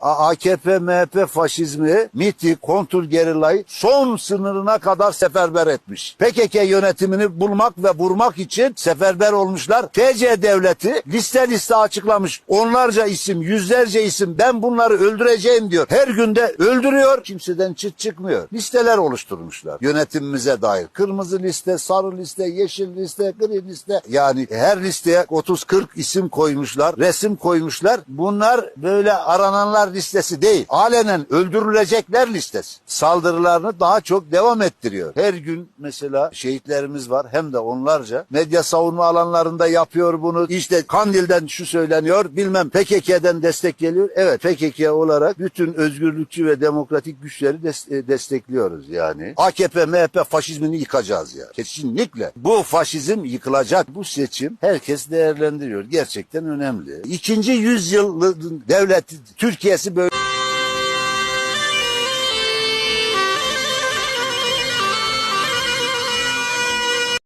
AKP, MHP faşizmi, MİT'i, kontrgerilayı son sınırına kadar seferber etmiş. PKK yönetimini bulmak ve vurmak için seferber olmuşlar. TC devleti liste liste açıklamış. Onlarca isim, yüzlerce isim ben bunları öldüreceğim diyor. Her günde öldürüyor. Kimseden çıt çıkmıyor. Listeler oluşturmuşlar yönetimimize dair. Kırmızı liste, sarı liste, yeşil liste, gri liste. Yani her listeye 30-40 isim koymuşlar. Resim koymuşlar. Bunlar böyle arananlar listesi değil. Alenen öldürülecekler listesi. Saldırılarını daha çok devam ettiriyor. Her gün mesela şehitlerimiz var. Hem de onlarca. Medya savunma alanlarında yapıyor bunu. İşte Kandil'den şu söyleniyor. Bilmem PKK'den destek geliyor. Evet PKK olarak bütün özgürlükçü ve demokratik güçleri des- e, destekliyoruz yani. AKP, MHP faşizmini yıkacağız ya. Kesinlikle. Bu faşizm yıkılacak. Bu seçim herkes değerlendiriyor. Gerçekten önemli. İkinci yüzyılın devleti Türkiye'si böyle